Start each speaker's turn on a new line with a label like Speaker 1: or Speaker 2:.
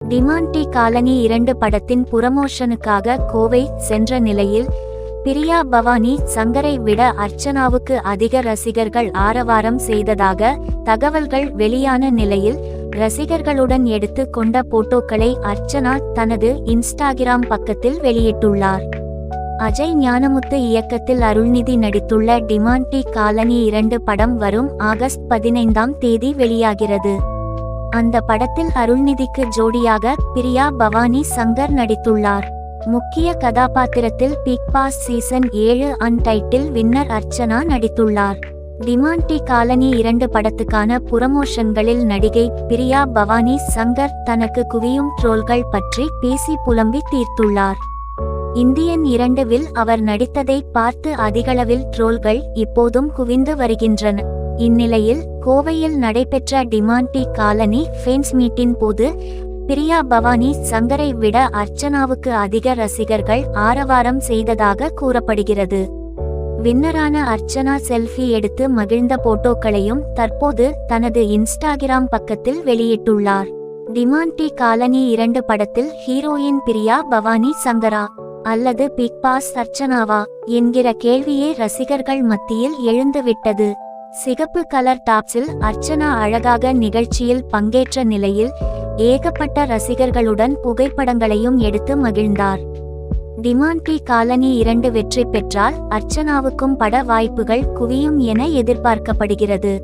Speaker 1: Demonte colony இரண்டு படத்தின் புரமோஷனுக்காக கோவை சென்ற நிலையில் பிரியா பவானி சங்கரை விட அர்ச்சனாவுக்கு அதிக ரசிகர்கள் ஆரவாரம் செய்ததாக தகவல்கள் வெளியான நிலையில் ரசிகர்களுடன் எடுத்து கொண்ட போட்டோக்களை அர்ச்சனா தனது இன்ஸ்டாகிராம் பக்கத்தில் வெளியிட்டுள்ளார். அஜய் ஞானமுத்து இயக்கத்தில் அருள்நிதி நடித்துள்ள டிமாண்டி காலனி இரண்டு படம் வரும் ஆகஸ்ட் பதினைந்தாம் தேதி வெளியாகிறது. அந்த படத்தில் அருள்நிதிக்கு ஜோடியாக பிரியா பவானி சங்கர் நடித்துள்ளார். முக்கிய கதாபாத்திரத்தில் பிக் பாஸ் சீசன் ஏழு அன்டைட்டில் வின்னர் அர்ச்சனா நடித்துள்ளார். டிமாண்டி காலனி இரண்டு படத்துக்கான புரமோஷன்களில் நடிகை பிரியா பவானி சங்கர் தனக்கு குவியும் ட்ரோல்கள் பற்றி பேசி புலம்பி தீர்த்துள்ளார். இந்தியன் இரண்டுவில் அவர் நடித்ததை பார்த்து அதிகளவில் ட்ரோல்கள் இப்போதும் குவிந்து வருகின்றன. இந்நிலையில் கோவையில் நடைபெற்ற டிமாண்டி காலனி ஃபேன்ஸ் மீட்டின் போது பிரியா பவானி சங்கரை விட அர்ச்சனாவுக்கு அதிக ரசிகர்கள் ஆரவாரம் செய்ததாக கூறப்படுகிறது. வின்னரான அர்ச்சனா செல்ஃபி எடுத்து மகிழ்ந்த போட்டோக்களையும் தற்போது தனது இன்ஸ்டாகிராம் பக்கத்தில் வெளியிட்டுள்ளார். டிமாண்டி காலனி இரண்டு படத்தில் ஹீரோயின் பிரியா பவானி சங்கரா அல்லது பிக் பாஸ் அர்ச்சனாவா? என்கிற கேள்வியே ரசிகர்கள் மத்தியில் எழுந்துவிட்டது. சிகப்பு கலர் டாப்ஸில் அர்ச்சனா அழகாக நிகழ்ச்சியில் பங்கேற்ற நிலையில் ஏகப்பட்ட ரசிகர்களுடன் புகைப்படங்களையும் எடுத்து மகிழ்ந்தார். டிமாண்டி காலனி இரண்டு வெற்றி பெற்றால் அர்ச்சனாவுக்கும் பட வாய்ப்புகள் குவியும் என எதிர்பார்க்கப்படுகிறது.